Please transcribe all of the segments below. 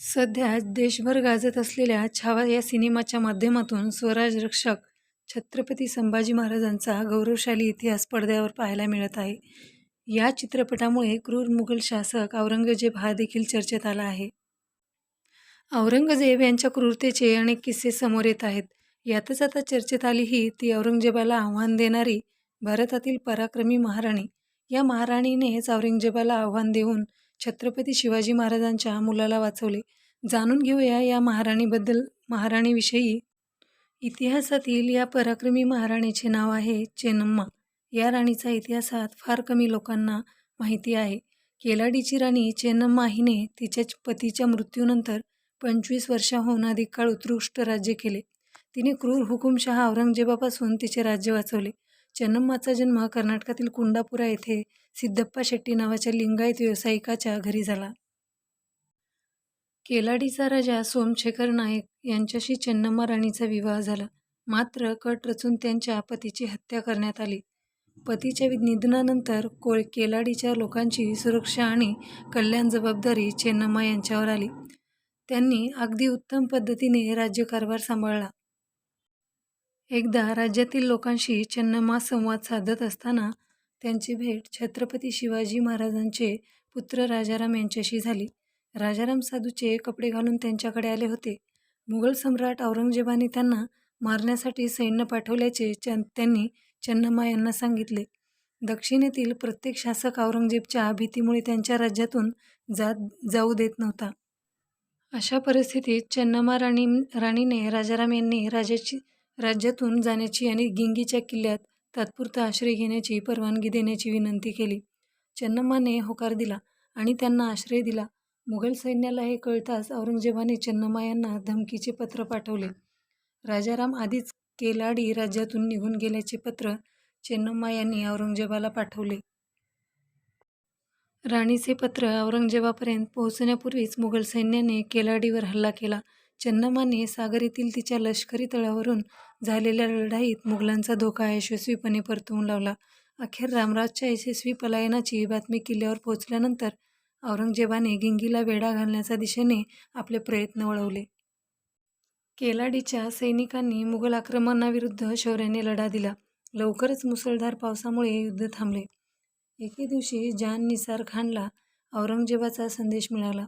सध्या देशभर गाजत असलेल्या छावा या सिनेमाच्या माध्यमातून स्वराज रक्षक छत्रपती संभाजी महाराजांचा गौरवशाली इतिहास पडद्यावर पाहायला मिळत आहे. या चित्रपटामुळे क्रूर मुघल शासक औरंगजेब हा देखील चर्चेत आला आहे. औरंगजेब यांच्या क्रूरतेचे अनेक किस्से समोर येत आहेत. यातच आता चर्चेत आली ही ती औरंगजेबाला आव्हान देणारी भारतातील पराक्रमी महाराणी. या महाराणीनेच औरंगजेबाला आव्हान देऊन छत्रपती शिवाजी महाराजांच्या मुलाला वाचवले. जाणून घेऊया या महाराणीबद्दल. महाराणीविषयी इतिहासातील या पराक्रमी महाराणीचे नाव आहे चेन्नम्मा या राणीचा इतिहासात फार कमी लोकांना माहिती आहे. केलाडीची राणी चेन्नम्मा हिने तिच्या पतीच्या मृत्यूनंतर पंचवीस वर्षाहून अधिक काळ उत्कृष्ट राज्य केले. तिने क्रूर हुकुमशहा औरंगजेबापासून तिचे राज्य वाचवले. चेन्नम्माचा जन्म कर्नाटकातील कुंडापुरा येथे सिद्धप्पा शेट्टी नावाच्या लिंगायत व्यावसायिकाच्या घरी झाला. केलाडीचा राजा सोमशेखर नायक यांच्याशी चेन्नम्मा राणीचा विवाह झाला. मात्र कट रचून त्यांच्या पतीची हत्या करण्यात आली. पतीच्या निधनानंतर कोळ केलाडीच्या लोकांची सुरक्षा आणि कल्याण जबाबदारी चेन्नम्मा यांच्यावर आली. त्यांनी अगदी उत्तम पद्धतीने राज्यकारभार सांभाळला. एकदा राज्यातील लोकांशी चन्नमा संवाद साधत असताना त्यांची भेट छत्रपती शिवाजी महाराजांचे पुत्र राजाराम यांच्याशी झाली. राजाराम साधूचे कपडे घालून त्यांच्याकडे आले होते. मुघल सम्राट औरंगजेबाने त्यांना मारण्यासाठी सैन्य पाठवल्याचे चं त्यांनी चन्नम्मा यांना सांगितले. दक्षिणेतील प्रत्येक शासक औरंगजेबच्या भीतीमुळे त्यांच्या राज्यातून जात जाऊ देत नव्हता. अशा परिस्थितीत चन्नम्मा राणी राणीने राजाराम यांनी राजाची राज्यातून जाण्याची आणि गिंगीच्या किल्ल्यात तात्पुरता आश्रय घेण्याची परवानगी देण्याची विनंती केली. चन्नम्माने होकार दिला आणि त्यांना आश्रय दिला. मुघल सैन्याला हे कळताच औरंगजेबाने चन्नम्मा यांना धमकीचे पत्र पाठवले. राजाराम आधीच केलाडी राज्यातून निघून गेल्याचे पत्र चेन्नम्मा यांनी औरंगजेबाला पाठवले. राणीचे पत्र औरंगजेबापर्यंत पोहोचण्यापूर्वीच मुघल सैन्याने केलाडीवर हल्ला केला. चन्नमाने सागर येथील तिच्या लष्करी तळावरून झालेल्या लढाईत मुघलांचा धोका यशस्वीपणे परतवून लावला. अखेर रामराजच्या यशस्वी पलायनाची बातमी किल्ल्यावर पोहोचल्यानंतर औरंगजेबाने गिंगीला वेढा घालण्याच्या दिशेने आपले प्रयत्न वळवले. केलाडीच्या सैनिकांनी मुघल आक्रमणाविरुद्ध शौर्याने लढा दिला. लवकरच मुसळधार पावसामुळे युद्ध थांबले. एके दिवशी जान निसार खानला औरंगजेबाचा संदेश मिळाला.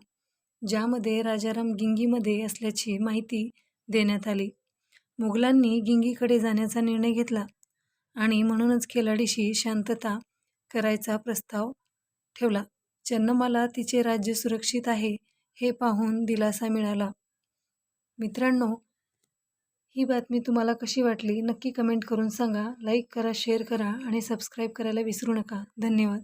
ज्यामध्ये राजाराम गिंगीमध्ये असल्याची माहिती देण्यात आली. मुघलांनी गिंगीकडे जाण्याचा निर्णय घेतला आणि म्हणूनच खेलाडीशी शांतता करायचा प्रस्ताव ठेवला. चन्नमाला तिचे राज्य सुरक्षित आहे हे पाहून दिलासा मिळाला. मित्रांनो ही बातमी तुम्हाला कशी वाटली? नक्की कमेंट करून सांगा. लाईक करा शेअर करा आणि सबस्क्राईब करायला विसरू नका. धन्यवाद.